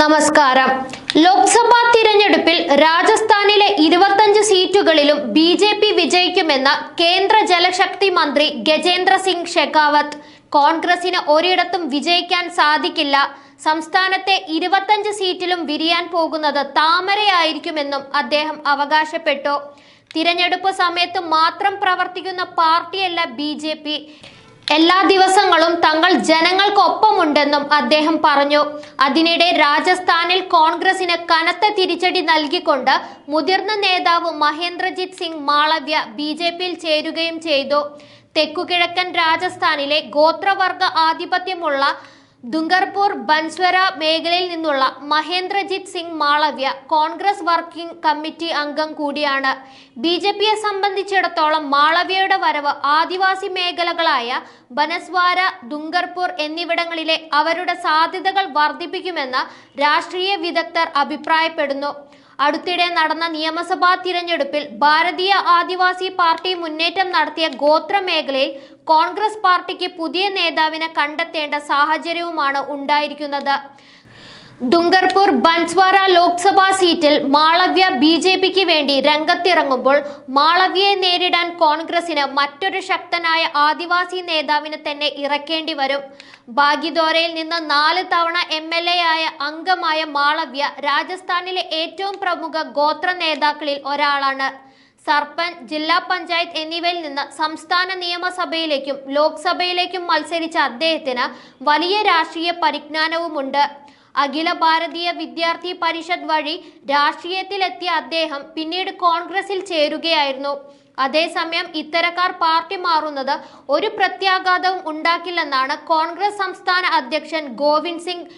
നമസ്കാരം. ലോക്സഭാ തിരഞ്ഞെടുപ്പിൽ രാജസ്ഥാനിലെ ഇരുപത്തഞ്ച് സീറ്റുകളിലും ബി ജെ പി വിജയിക്കുമെന്ന് കേന്ദ്ര ജലശക്തി മന്ത്രി ഗജേന്ദ്ര സിംഗ് ഷെഖാവത്ത്. കോൺഗ്രസിന് ഒരിടത്തും വിജയിക്കാൻ സാധിക്കില്ല. സംസ്ഥാനത്തെ ഇരുപത്തഞ്ച് സീറ്റിലും വിരിയാൻ പോകുന്നത് താമരയായിരിക്കുമെന്നും അദ്ദേഹം അവകാശപ്പെട്ടു. തിരഞ്ഞെടുപ്പ് സമയത്ത് മാത്രം പ്രവർത്തിക്കുന്ന പാർട്ടിയല്ല ബി എല്ലാ ദിവസങ്ങളും തങ്ങൾ ജനങ്ങൾക്കൊപ്പമുണ്ടെന്നും അദ്ദേഹം പറഞ്ഞു. അതിനിടെ രാജസ്ഥാനിൽ കോൺഗ്രസിന് കനത്ത തിരിച്ചടി നൽകിക്കൊണ്ട് മുതിർന്ന നേതാവ് മഹേന്ദ്രജിത് സിംഗ് മാളവ്യ ബി ജെ പിയിൽ ചേരുകയും ചെയ്തു. തെക്കുകിഴക്കൻ രാജസ്ഥാനിലെ ഗോത്രവർഗ ആധിപത്യമുള്ള ദുംഗർപൂർ ബൻസ്വര മേഖലയിൽ നിന്നുള്ള മഹേന്ദ്രജിത് സിംഗ് മാളവ്യ കോൺഗ്രസ് വർക്കിംഗ് കമ്മിറ്റി അംഗം കൂടിയാണ്. ബി ജെ പിയെ സംബന്ധിച്ചിടത്തോളം മാളവ്യയുടെ വരവ് ആദിവാസി മേഖലകളായ ബനസ്വാര ദുംഗർപൂർ എന്നിവിടങ്ങളിലെ അവരുടെ സാധ്യതകൾ വർദ്ധിപ്പിക്കുമെന്ന് രാഷ്ട്രീയ വിദഗ്ധർ അഭിപ്രായപ്പെടുന്നു. അടുത്തിടെ നടന്ന നിയമസഭാ തിരഞ്ഞെടുപ്പിൽ ഭാരതീയ ആദിവാസി പാർട്ടി മുന്നേറ്റം നടത്തിയ ഗോത്ര മേഖലയിൽ കോൺഗ്രസ് പാർട്ടിക്ക് പുതിയ നേതാവിനെ കണ്ടെത്തേണ്ട സാഹചര്യവുമാണ് ഉണ്ടായിരിക്കുന്നത്. ദുംഗർപൂർ ബൻസ്വാര ലോക്സഭാ സീറ്റിൽ മാളവ്യ ബി ജെ പിക്ക് വേണ്ടി രംഗത്തിറങ്ങുമ്പോൾ മാളവ്യയെ നേരിടാൻ കോൺഗ്രസിന് മറ്റൊരു ശക്തനായ ആദിവാസി നേതാവിനെ തന്നെ ഇറക്കേണ്ടി വരും. ഭാഗ്യദോരയിൽ നിന്ന് നാല് തവണ എം എൽ എ ആയ അംഗമായ മാളവ്യ രാജസ്ഥാനിലെ ഏറ്റവും പ്രമുഖ ഗോത്ര നേതാക്കളിൽ ഒരാളാണ്. സർപഞ്ച് ജില്ലാ പഞ്ചായത്ത് എന്നിവയിൽ നിന്ന് സംസ്ഥാന നിയമസഭയിലേക്കും ലോക്സഭയിലേക്കും മത്സരിച്ച അദ്ദേഹത്തിന് വലിയ രാഷ്ട്രീയ പരിജ്ഞാനവുമുണ്ട്. അഖില ഭാരതീയ വിദ്യാർത്ഥി പരിഷത്ത് വഴി രാഷ്ട്രീയത്തിലെത്തിയ അദ്ദേഹം പിന്നീട് കോൺഗ്രസിൽ ചേരുകയായിരുന്നു. അതേസമയം ഇത്തരക്കാർ പാർട്ടി മാറുന്നത് ഒരു പ്രത്യാഘാതവും ഉണ്ടാക്കില്ലെന്നാണ് കോൺഗ്രസ് സംസ്ഥാന അധ്യക്ഷൻ ഗോവിന്ദ് സിംഗ്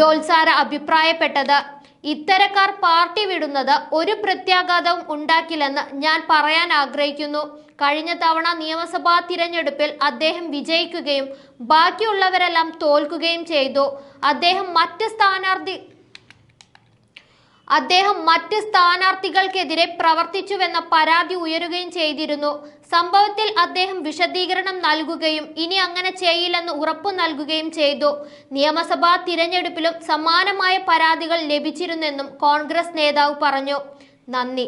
ഡോൽസാര അഭിപ്രായപ്പെട്ടത്. ഇത്തരക്കാർ പാർട്ടി വിടുന്നത് ഒരു പ്രത്യാഘാതവും ഉണ്ടാക്കില്ലെന്ന് ഞാൻ പറയാൻ ആഗ്രഹിക്കുന്നു. കഴിഞ്ഞ തവണ നിയമസഭാ തിരഞ്ഞെടുപ്പിൽ അദ്ദേഹം വിജയിക്കുകയും ബാക്കിയുള്ളവരെല്ലാം തോൽക്കുകയും ചെയ്തു. അദ്ദേഹം മറ്റ് സ്ഥാനാർത്ഥി അദ്ദേഹം മറ്റ് സ്ഥാനാർത്ഥികൾക്കെതിരെ പ്രവർത്തിച്ചുവെന്ന പരാതി ഉയരുകയും ചെയ്തിരുന്നു. സംഭവത്തിൽ അദ്ദേഹം വിശദീകരണം നൽകുകയും ഇനി അങ്ങനെ ചെയ്യില്ലെന്ന് ഉറപ്പു നൽകുകയും ചെയ്തു. നിയമസഭാ തിരഞ്ഞെടുപ്പിലും സമാനമായ പരാതികൾ ലഭിച്ചിരുന്നെന്നും കോൺഗ്രസ് നേതാവ് പറഞ്ഞു. നന്ദി.